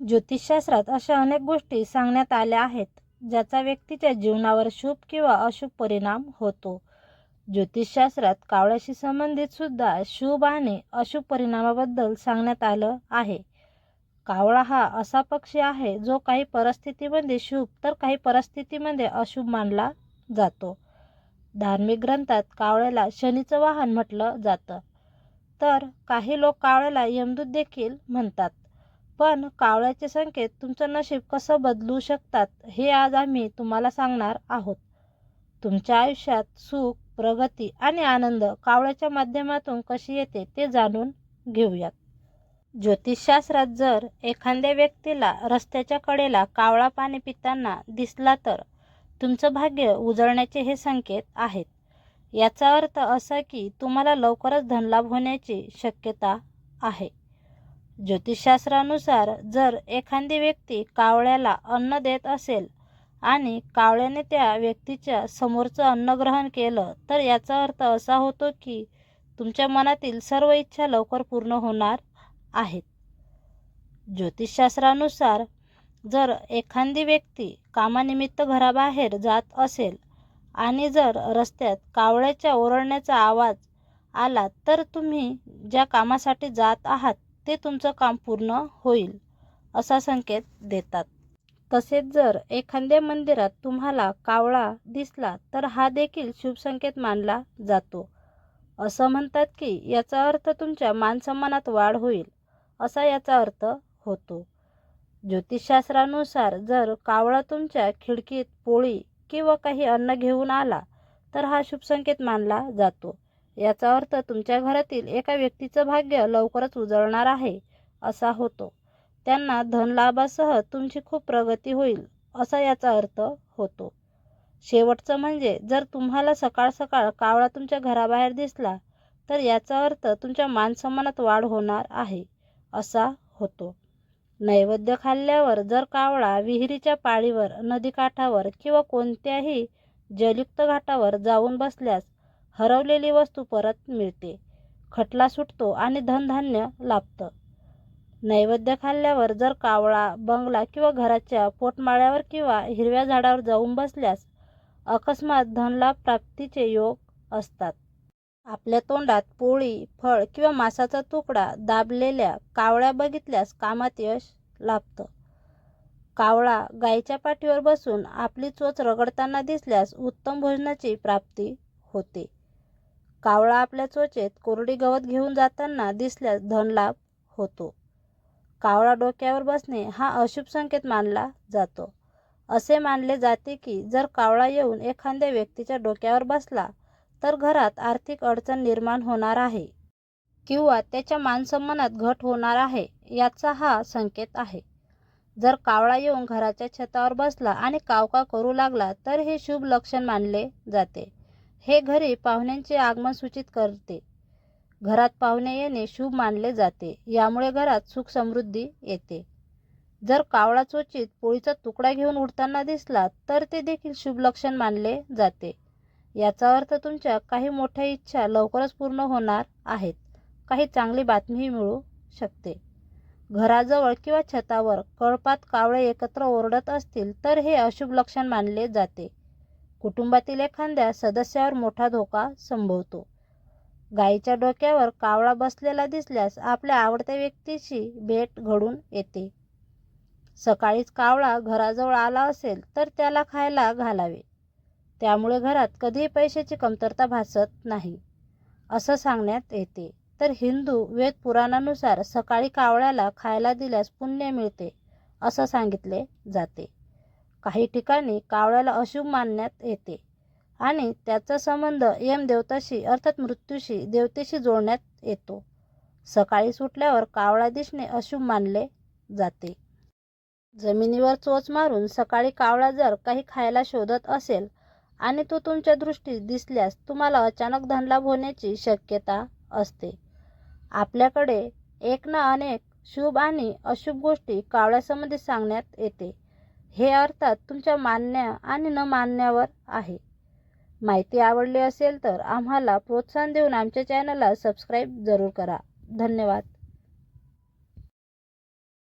ज्योतिषशास्त्रात अशा अनेक गोष्टी सांगण्यात आल्या आहेत ज्याचा व्यक्तीच्या जीवनावर शुभ किंवा अशुभ परिणाम होतो. ज्योतिषशास्त्रात कावळ्याशी संबंधित सुद्धा शुभ आणि अशुभ परिणामाबद्दल सांगण्यात आलं आहे. कावळा हा असा पक्षी आहे जो काही परिस्थितीमध्ये शुभ तर काही परिस्थितीमध्ये अशुभ मानला जातो. धार्मिक ग्रंथात कावळ्याला शनीचं वाहन म्हटलं जातं. तर काही लोक कावळ्याला यमदूत देखील म्हणतात. पण कावळ्याचे संकेत तुमचं नशीब कसं बदलू शकतात हे आज आम्ही तुम्हाला सांगणार आहोत. तुमच्या आयुष्यात सुख प्रगती आणि आनंद कावळ्याच्या माध्यमातून कशी येते ते जाणून घेऊयात. ज्योतिषशास्त्रात जर एखाद्या व्यक्तीला रस्त्याच्या कडेला कावळा पाणी पिताना दिसला तर तुमचं भाग्य उजळण्याचे हे संकेत आहेत. याचा अर्थ असा की तुम्हाला लवकरच धनलाभ होण्याची शक्यता आहे. ज्योतिषशास्त्रानुसार जर एखादी व्यक्ती कावळ्याला अन्न देत असेल आणि कावळ्याने त्या व्यक्तीच्या समोरचं अन्न ग्रहण केलं तर याचा अर्थ असा होतो की तुमच्या मनातील सर्व इच्छा लवकर पूर्ण होणार आहेत. ज्योतिषशास्त्रानुसार जर एखादी व्यक्ती कामानिमित्त घराबाहेर जात असेल आणि जर रस्त्यात कावळ्याच्या ओरडण्याचा आवाज आला तर तुम्ही ज्या कामासाठी जात आहात ते तुमचं काम पूर्ण होईल असा संकेत देतात. तसेच जर एखाद्या मंदिरात तुम्हाला कावळा दिसला तर हा देखील शुभसंकेत मानला जातो. असं म्हणतात की याचा अर्थ तुमच्या मानसन्मानात वाढ होईल असा याचा अर्थ होतो. ज्योतिषशास्त्रानुसार जर कावळा तुमच्या खिडकीत पोळी किंवा काही अन्न घेऊन आला तर हा शुभसंकेत मानला जातो. याचा अर्थ तुमच्या घरातील एका व्यक्तीचं भाग्य लवकरच उजळणार आहे असा होतो. त्यांना धनलाभासह तुमची खूप प्रगती होईल असा याचा अर्थ होतो. शेवटचं म्हणजे जर तुम्हाला सकाळ सकाळ कावळा तुमच्या घराबाहेर दिसला तर याचा अर्थ तुमच्या मानसन्मानात वाढ होणार आहे असा होतो. नैवेद्य खाल्ल्यावर जर कावळा विहिरीच्या पाळीवर नदीकाठावर किंवा कोणत्याही जलयुक्त घाटावर जाऊन बसल्यास हरवलेली वस्तू परत मिळते. खटला सुटतो आणि धनधान्य लाभतं. नैवेद्य खाल्ल्यावर जर कावळा बंगला किंवा घराच्या पोटमाळ्यावर किंवा हिरव्या झाडावर जाऊन बसल्यास अकस्मात धनलाभ प्राप्तीचे योग असतात. आपल्या तोंडात पोळी फळ किंवा मांसाचा तुकडा दाबलेल्या कावळ्या बघितल्यास कामात यश लाभतं. कावळा गायीच्या पाठीवर बसून आपली चोच रगडताना दिसल्यास उत्तम भोजनाची प्राप्ती होते. कावळा आपल्या चोचेत कोरडी गवत घेऊन जाताना दिसल्यास धनलाभ होतो. कावळा डोक्यावर बसणे हा अशुभ संकेत मानला जातो. असे मानले जाते की जर कावळा येऊन एखाद्या व्यक्तीच्या डोक्यावर बसला तर घरात आर्थिक अडचण निर्माण होणार आहे किंवा त्याच्या मानसन्मानात घट होणार आहे याचा हा संकेत आहे. जर कावळा येऊन घराच्या छतावर बसला आणि कावका करू लागला तर हे शुभ लक्षण मानले जाते. हे घरी पाहुण्यांचे आगमन सूचित करते. घरात पाहुणे येणे शुभ मानले जाते. यामुळे घरात सुख समृद्धी येते. जर कावळा चोचीत पोळीचा तुकडा घेऊन उडताना दिसला तर ते देखील शुभ लक्षण मानले जाते. याचा अर्थ तुमच्या काही मोठ्या इच्छा लवकरच पूर्ण होणार आहेत. काही चांगली बातमीही मिळू शकते. घराजवळ किंवा छतावर कळपात कावळे एकत्र ओरडत असतील तर हे अशुभ लक्षण मानले जाते. कुटुंबातील एखाद्या सदस्यावर मोठा धोका संभवतो. गायीच्या डोक्यावर कावळा बसलेला दिसल्यास आपल्या आवडत्या व्यक्तीची भेट घडून येते. सकाळीच कावळा घराजवळ आला असेल तर त्याला खायला घालावे. त्यामुळे घरात कधीही पैशाची कमतरता भासत नाही. असं सांगण्यात येते. तर हिंदू वेद पुराणानुसार सकाळी कावळ्याला खायला दिल्यास पुण्य मिळते असं सांगितले जाते. काही ठिकाणी कावळ्याला अशुभ मानण्यात येते. आणि त्याचा संबंध यमदेवताशी अर्थात मृत्यूशी देवतेशी जोडण्यात येतो. सकाळी सुटल्यावर कावळा दिसणे अशुभ मानले जाते. जमिनीवर चोच मारून सकाळी कावळा जर काही खायला शोधत असेल आणि तो तुमच्या दृष्टीस दिसल्यास तुम्हाला अचानक धनलाभ होण्याची शक्यता असते. आपल्याकडे एक ना अनेक शुभ आणि अशुभ गोष्टी कावळ्यासंबंधी सांगण्यात येते. हे अर्थात तुमच्या मान्य आणि न मानण्यावर आहे. माहिती आवडली असेल तर आम्हाला प्रोत्साहन देऊन आमच्या चॅनलला सबस्क्राईब जरूर करा. धन्यवाद.